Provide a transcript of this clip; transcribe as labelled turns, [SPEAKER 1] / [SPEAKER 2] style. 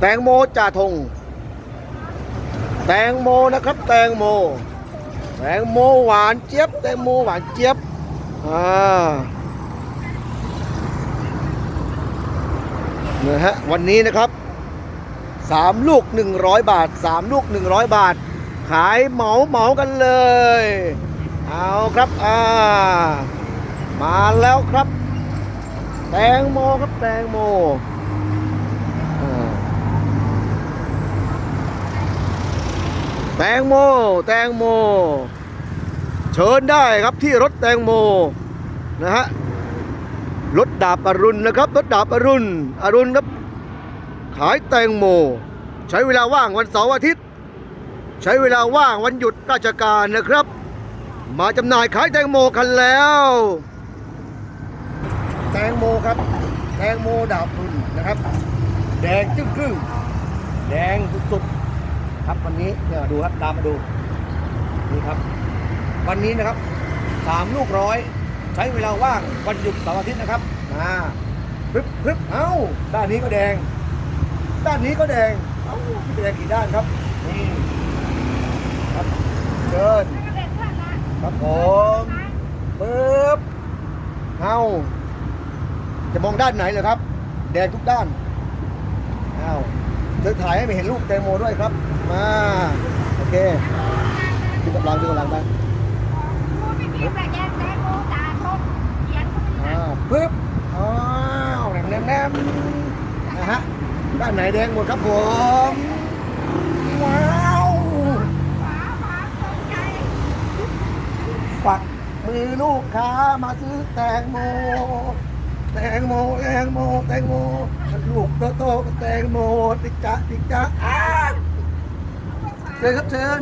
[SPEAKER 1] แตงโมจ่าทง แตงโมนะครับ แตงโม แตงโมหวานเจี๊ยบ แตงโมหวานเจี๊ยบ อ่าเนี่ยฮะวันนี้นะครับสามลูก 100 บาทสามลูก 100 บาท ขายเหมาเหมากันเลย เอาครับอ่ามาแล้วครับ แตงโมครับแตงโมอ่า แตงโม แตงโม เชิญได้ครับที่รถแตงโมนะฮะรถดาบอรุณนะครับรถดาบอรุณอรุณครับ ขายแตงโม ใช้เวลาว่างวันเสาร์อาทิตย์ ใช้เวลาว่างวันหยุดราชการนะครับ มาจำหน่ายขายแตงโมกันแล้ว แตงโมครับ แตงโมดาบอรุนนะครับ แดงจึ้งครึ่งแดงสุดๆ ครับวันนี้เนี่ยดูครับตามมาดูนี่ครับ วันนี้นะครับสามลูกร้อย ใช้เวลาว่างวันหยุดเสาร์อาทิตย์นะครับอ่าพึบพึบเอ้าด้านนี้ก็แดง ด้านนี้ก็แดงเอ้าแดงกี่ด้านครับนี่ครับเชิญครับผมปึ๊บเอ้าจะมองด้านไหนเลยครับ แดงทุกด้านเอ้า วเธอถ่ายให้ไม่เห็นลูกแตงโมด้วยครับ มาโอเคดูกำลังดูกำลังไปอ่าปึ๊บอ้าวแหนมแหนมแหนมนะฮะด้านไหนแดงหมดครับผมว้าวปักมือลูกค้ามาซื้อแตงโม แตงโมแตงโมแตงโมลูกโตโตๆแตงโมติ๊กจ๊ะติ๊กจ๊ะอ้าเชิญครับเชิญ